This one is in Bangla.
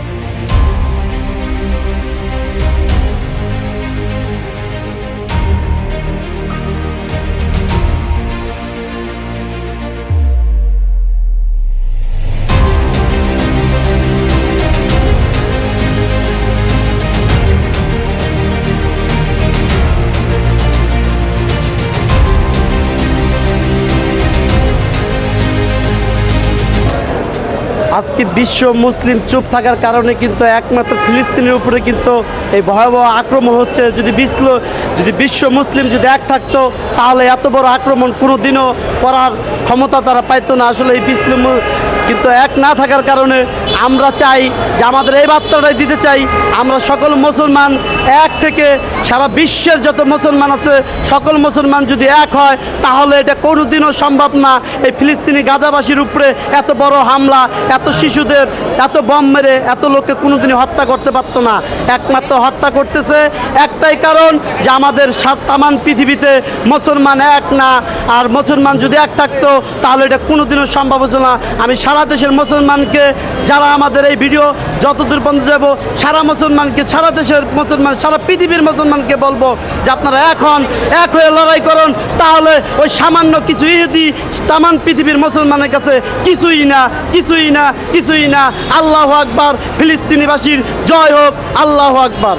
thank you আজকে বিশ্ব মুসলিম চুপ থাকার কারণে কিন্তু একমাত্র ফিলিস্তিনের উপরে কিন্তু এই ভয়াবহ আক্রমণ হচ্ছে। যদি বিশ্ব যদি বিশ্ব মুসলিম যদি এক থাকতো, তাহলে এত বড় আক্রমণ কোনো দিনও করার ক্ষমতা তারা পাইতো না। আসলে এই বিশ্ব কিন্তু এক না থাকার কারণে আমরা চাই যে আমাদের এই বার্তাটাই দিতে চাই। আমরা সকল মুসলমান এক থেকে সারা বিশ্বের যত মুসলমান আছে, সকল মুসলমান যদি এক হয়, তাহলে এটা কোনোদিনও সম্ভব না। এই ফিলিস্তিনি গাজাবাসীর উপরে এত বড় হামলা, এত শিশুদের, এত বম মেরে এত লোককে কোনোদিনই হত্যা করতে পারতো না। একমাত্র হত্যা করতেছে একটাই কারণ যে আমাদের সাত তামান পৃথিবীতে মুসলমান এক না। আর মুসলমান যদি এক থাকতো, তাহলে এটা কোনোদিনও সম্ভব হতো না। আমি সারা দেশের মুসলমানকে যারা আমাদের এই ভিডিও যতদূর পর্যন্ত যাব, সারা মুসলমানকে, সারা দেশের মুসলমান, সারা পৃথিবীর মুসলমানকে বলব যে আপনারা এখন এক হয়ে লড়াই করুন। তাহলে ওই সামান্য কিছু ইহুদি তামান পৃথিবীর মুসলমানের কাছে কিছুই না কিছুই না কিছুই না। আল্লাহ আকবার, ফিলিস্তিনিবাসীর জয় হোক, আল্লাহ আকবার।